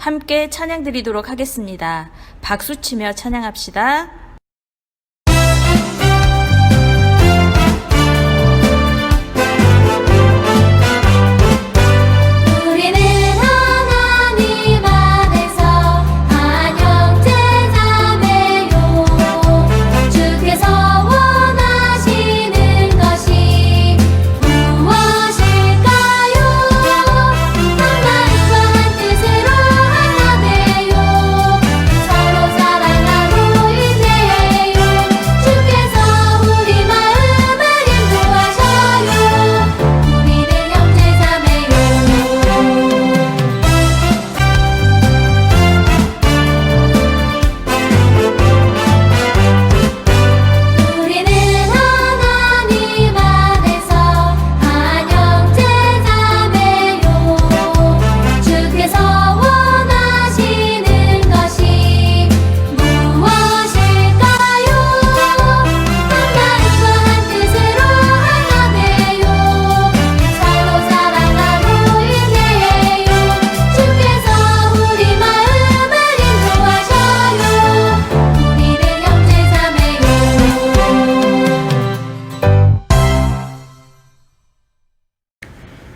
함께 찬양 드리도록 하겠습니다. 박수 치며 찬양합시다.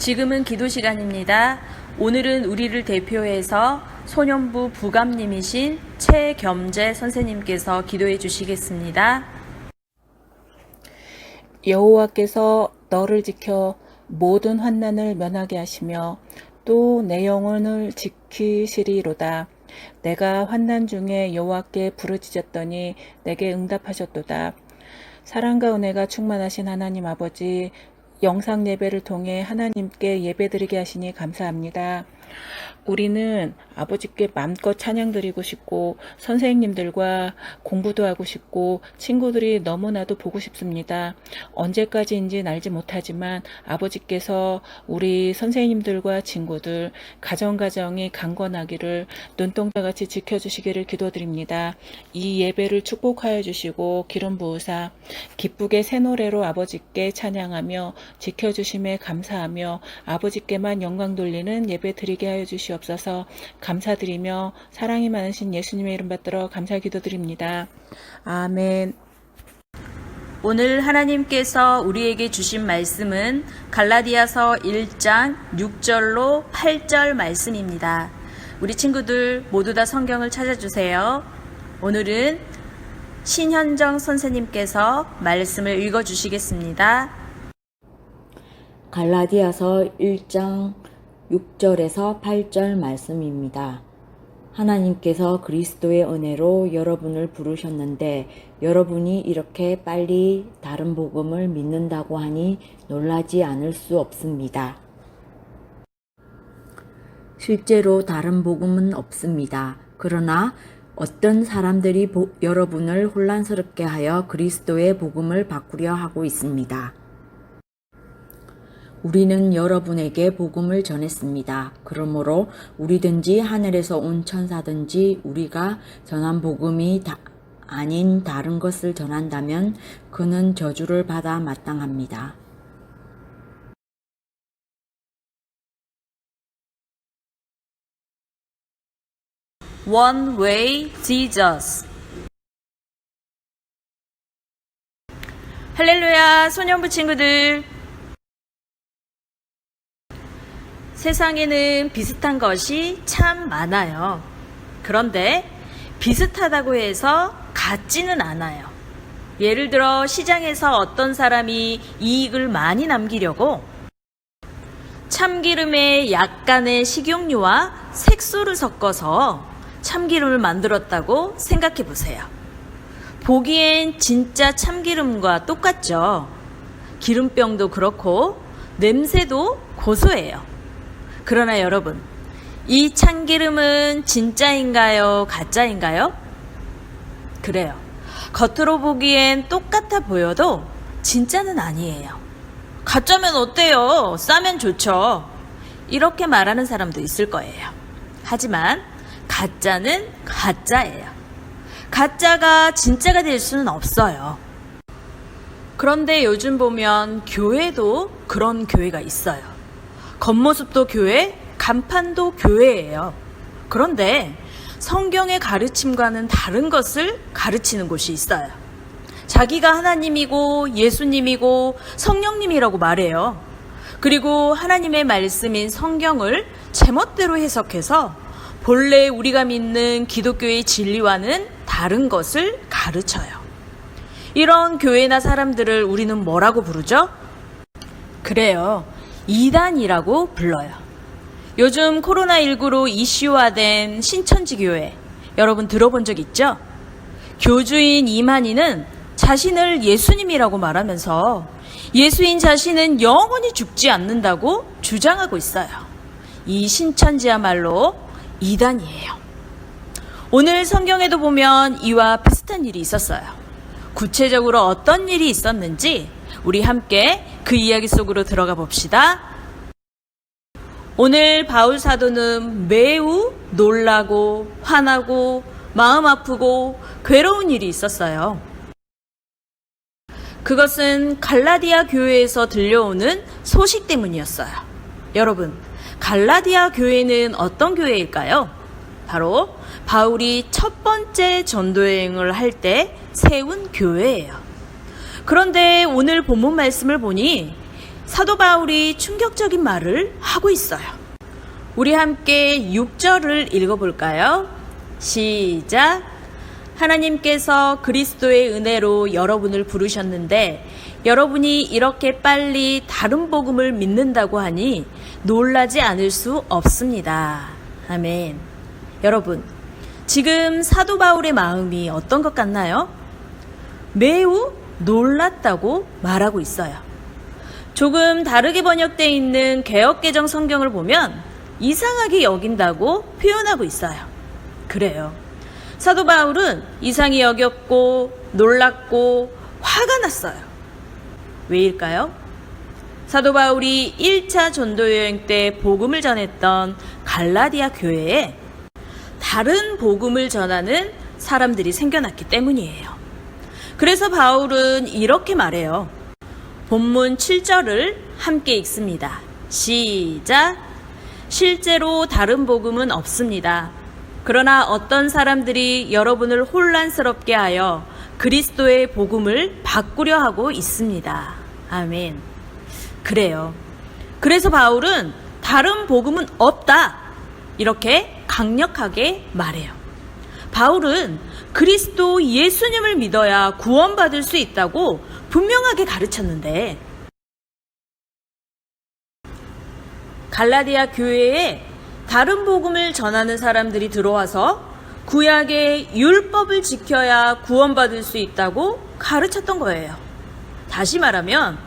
지금은 기도 시간입니다. 오늘은 우리를 대표해서 소년부 부감님이신 최겸재 선생님께서 기도해 주시겠습니다. 여호와께서 너를 지켜 모든 환난을 면하게 하시며 또 내 영혼을 지키시리로다. 내가 환난 중에 여호와께 부르짖었더니 내게 응답하셨도다. 사랑과 은혜가 충만하신 하나님 아버지, 영상 예배를 통해 하나님께 예배드리게 하시니 감사합니다. 우리는 아버지께 마음껏 찬양 드리고 싶고 선생님들과 공부도 하고 싶고 친구들이 너무나도 보고 싶습니다. 언제까지인지 알지 못하지만 아버지께서 우리 선생님들과 친구들 가정가정이 강건하기를 눈동자같이 지켜주시기를 기도드립니다. 이 예배를 축복하여 주시고 기름 부으사 기쁘게 새 노래로 아버지께 찬양하며 지켜주심에 감사하며 아버지께만 영광 돌리는 예배 드리 게 하여 주시옵소서 감사드리며 사랑이 많으신 예수님의 이름 받들어 감사 기도드립니다. 아멘. 오늘 하나님께서 우리에게 주신 말씀은 갈라디아서 1장 6절로 8절 말씀입니다. 우리 친구들 모두 다 성경을 찾아주세요. 오늘은 신현정 선생님께서 말씀을 읽어 주시겠습니다. 갈라디아서 1장 6절에서 8절 말씀입니다. 하나님께서 그리스도의 은혜로 여러분을 부르셨는데 여러분이 이렇게 빨리 다른 복음을 믿는다고 하니 놀라지 않을 수 없습니다. 실제로 다른 복음은 없습니다. 그러나 어떤 사람들이 보- 여러분을 혼란스럽게 하여 그리스도의 복음을 바꾸려 하고 있습니다. 우리는 여러분에게 복음을 전했습니다. 그러므로 우리든지 하늘에서 온 천사든지 우리가 전한 복음이 다- 아닌 다른 것을 전한다면 그는 저주를 받아 마땅합니다. One Way. 할렐루야, 소년부 친구들. 세상에는 비슷한 것이 참 많아요. 그런데 비슷하다고 해서 같지는 않아요. 예를 들어 시장에서 어떤 사람이 이익을 많이 남기려고 참기름에 약간의 식용유와 색소를 섞어서 참기름을 만들었다고 생각해 보세요. 보기엔 진짜 참기름과 똑같죠. 기름병도 그렇고 냄새도 고소해요. 그러나 여러분, 이 참기름은 진짜인가요? 가짜인가요? 그래요. 겉으로 보기엔 똑같아 보여도 진짜는 아니에요. 가짜면 어때요? 싸면 좋죠. 이렇게 말하는 사람도 있을 거예요. 하지만 가짜는 가짜예요. 가짜가 진짜가 될 수는 없어요. 그런데 요즘 보면 교회도 그런 교회가 있어요. 겉모습도 교회, 간판도 교회예요. 그런데 성경의 가르침과는 다른 것을 가르치는 곳이 있어요. 자기가 하나님이고 예수님이고 성령님이라고 말해요. 그리고 하나님의 말씀인 성경을 제멋대로 해석해서 본래 우리가 믿는 기독교의 진리와는 다른 것을 가르쳐요. 이런 교회나 사람들을 우리는 뭐라고 부르죠? 그래요. 이단이라고 불러요. 요즘 코로나19로 이슈화된 신천지 교회, 여러분 들어본 적 있죠? 교주인 이만희는 자신을 예수님이라고 말하면서 예수인 자신은 영원히 죽지 않는다고 주장하고 있어요. 이 신천지야말로 이단이에요. 오늘 성경에도 보면 이와 비슷한 일이 있었어요. 구체적으로 어떤 일이 있었는지 우리 함께 그 이야기 속으로 들어가 봅시다. 오늘 바울 사도는 매우 놀라고 화나고 마음 아프고 괴로운 일이 있었어요. 그것은 갈라디아 교회에서 들려오는 소식 때문이었어요. 여러분, 갈라디아 교회는 어떤 교회일까요? 바로 바울이 첫 번째 전도여행을 할 때 세운 교회예요. 그런데 오늘 본문 말씀을 보니 사도 바울이 충격적인 말을 하고 있어요. 우리 함께 6절을 읽어볼까요? 시작. 하나님께서 그리스도의 은혜로 여러분을 부르셨는데 여러분이 이렇게 빨리 다른 복음을 믿는다고 하니 놀라지 않을 수 없습니다. 아멘. 여러분, 지금 사도 바울의 마음이 어떤 것 같나요? 매우 놀랐다고 말하고 있어요. 조금 다르게 번역되어 있는 개혁개정 성경을 보면 이상하게 여긴다고 표현하고 있어요. 그래요. 사도 바울은 이상히 여겼고 놀랐고 화가 났어요. 왜일까요? 사도 바울이 1차 전도 여행 때 복음을 전했던 갈라디아 교회에 다른 복음을 전하는 사람들이 생겨났기 때문이에요. 그래서 바울은 이렇게 말해요. 본문 7절을 함께 읽습니다. 시작. 실제로 다른 복음은 없습니다. 그러나 어떤 사람들이 여러분을 혼란스럽게 하여 그리스도의 복음을 바꾸려 하고 있습니다. 아멘. 그래요. 그래서 바울은 다른 복음은 없다. 이렇게 강력하게 말해요. 바울은 그리스도 예수님을 믿어야 구원받을 수 있다고 분명하게 가르쳤는데 갈라디아 교회에 다른 복음을 전하는 사람들이 들어와서 구약의 율법을 지켜야 구원받을 수 있다고 가르쳤던 거예요. 다시 말하면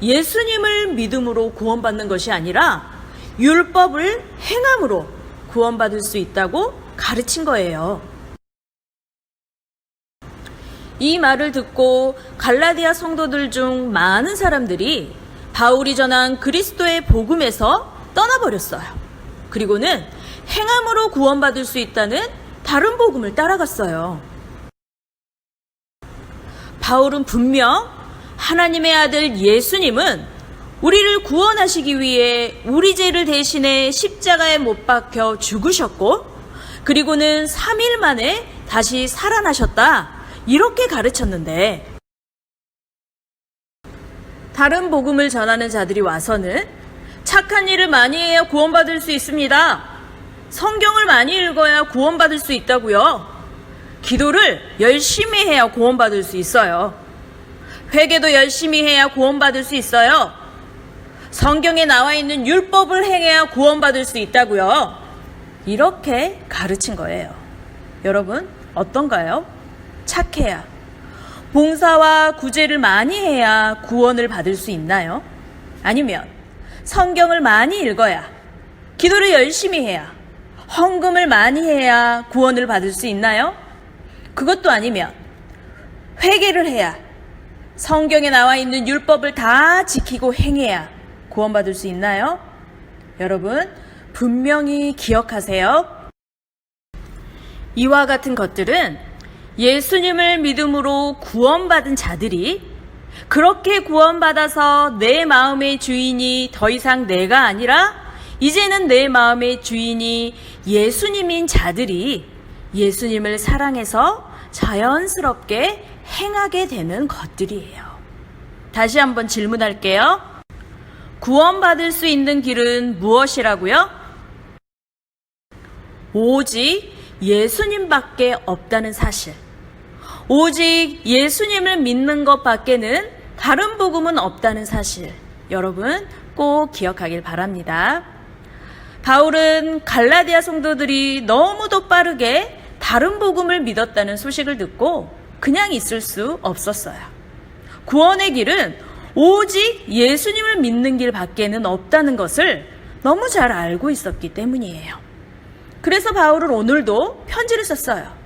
예수님을 믿음으로 구원받는 것이 아니라 율법을 행함으로 구원받을 수 있다고 가르친 거예요. 이 말을 듣고 갈라디아 성도들 중 많은 사람들이 바울이 전한 그리스도의 복음에서 떠나버렸어요. 그리고는 행함으로 구원받을 수 있다는 다른 복음을 따라갔어요. 바울은 분명 하나님의 아들 예수님은 우리를 구원하시기 위해 우리 죄를 대신해 십자가에 못 박혀 죽으셨고, 그리고는 3일 만에 다시 살아나셨다. 이렇게 가르쳤는데, 다른 복음을 전하는 자들이 와서는 착한 일을 많이 해야 구원받을 수 있습니다. 성경을 많이 읽어야 구원받을 수 있다고요. 기도를 열심히 해야 구원받을 수 있어요. 회개도 열심히 해야 구원받을 수 있어요. 성경에 나와 있는 율법을 행해야 구원받을 수 있다고요. 이렇게 가르친 거예요. 여러분, 어떤가요? 착해야. 봉사와 구제를 많이 해야 구원을 받을 수 있나요? 아니면 성경을 많이 읽어야, 기도를 열심히 해야, 헌금을 많이 해야 구원을 받을 수 있나요? 그것도 아니면 회개를 해야 성경에 나와 있는 율법을 다 지키고 행해야 구원받을 수 있나요? 여러분, 분명히 기억하세요. 이와 같은 것들은 예수님을 믿음으로 구원받은 자들이 그렇게 구원받아서 내 마음의 주인이 더 이상 내가 아니라 이제는 내 마음의 주인이 예수님인 자들이 예수님을 사랑해서 자연스럽게 행하게 되는 것들이에요. 다시 한번 질문할게요. 구원받을 수 있는 길은 무엇이라고요? 오직 예수님밖에 없다는 사실. 오직 예수님을 믿는 것 밖에는 다른 복음은 없다는 사실. 여러분 꼭 기억하길 바랍니다. 바울은 갈라디아 성도들이 너무도 빠르게 다른 복음을 믿었다는 소식을 듣고 그냥 있을 수 없었어요. 구원의 길은 오직 예수님을 믿는 길 밖에는 없다는 것을 너무 잘 알고 있었기 때문이에요. 그래서 바울은 오늘도 편지를 썼어요.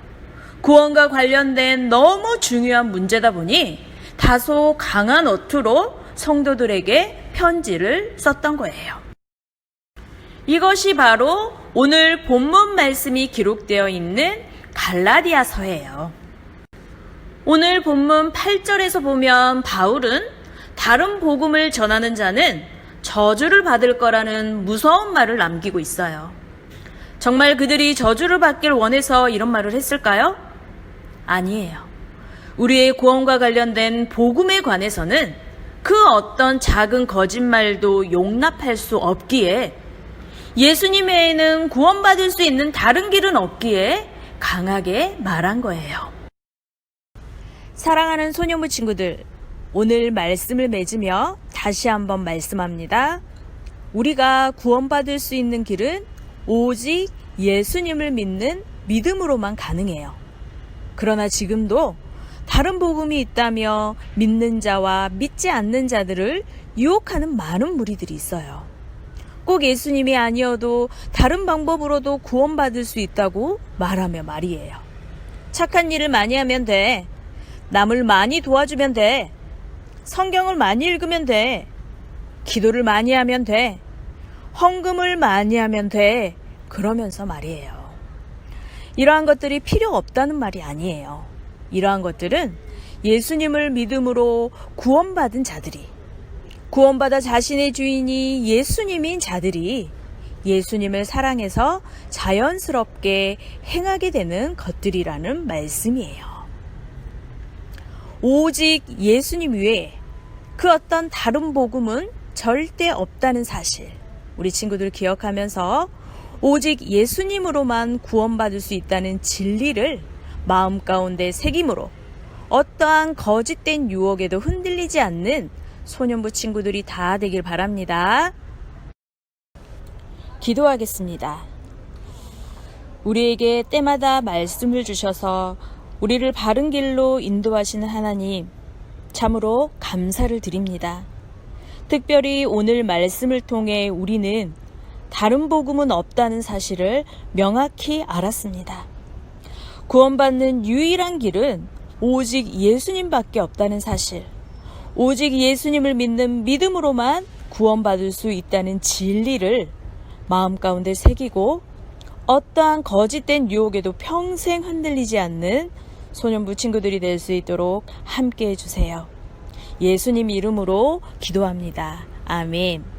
구원과 관련된 너무 중요한 문제다 보니 다소 강한 어투로 성도들에게 편지를 썼던 거예요. 이것이 바로 오늘 본문 말씀이 기록되어 있는 갈라디아서예요. 오늘 본문 8절에서 보면 바울은 다른 복음을 전하는 자는 저주를 받을 거라는 무서운 말을 남기고 있어요. 정말 그들이 저주를 받길 원해서 이런 말을 했을까요? 아니에요. 우리의 구원과 관련된 복음에 관해서는 그 어떤 작은 거짓말도 용납할 수 없기에 예수님 외에는 구원받을 수 있는 다른 길은 없기에 강하게 말한 거예요. 사랑하는 소녀무 친구들, 오늘 말씀을 맺으며 다시 한번 말씀합니다. 우리가 구원받을 수 있는 길은 오직 예수님을 믿는 믿음으로만 가능해요. 그러나 지금도 다른 복음이 있다며 믿는 자와 믿지 않는 자들을 유혹하는 많은 무리들이 있어요. 꼭 예수님이 아니어도 다른 방법으로도 구원받을 수 있다고 말하며 말이에요. 착한 일을 많이 하면 돼. 남을 많이 도와주면 돼. 성경을 많이 읽으면 돼. 기도를 많이 하면 돼. 헌금을 많이 하면 돼. 그러면서 말이에요. 이러한 것들이 필요 없다는 말이 아니에요. 이러한 것들은 예수님을 믿음으로 구원받은 자들이, 구원받아 자신의 주인이 예수님인 자들이 예수님을 사랑해서 자연스럽게 행하게 되는 것들이라는 말씀이에요. 오직 예수님 외에 그 어떤 다른 복음은 절대 없다는 사실. 우리 친구들 기억하면서 오직 예수님으로만 구원받을 수 있다는 진리를 마음 가운데 새김으로 어떠한 거짓된 유혹에도 흔들리지 않는 소년부 친구들이 다 되길 바랍니다. 기도하겠습니다. 우리에게 때마다 말씀을 주셔서 우리를 바른 길로 인도하시는 하나님, 참으로 감사를 드립니다. 특별히 오늘 말씀을 통해 우리는 다른 복음은 없다는 사실을 명확히 알았습니다. 구원받는 유일한 길은 오직 예수님밖에 없다는 사실, 오직 예수님을 믿는 믿음으로만 구원받을 수 있다는 진리를 마음 가운데 새기고 어떠한 거짓된 유혹에도 평생 흔들리지 않는 소년부 친구들이 될 수 있도록 함께 해주세요. 예수님 이름으로 기도합니다. 아멘.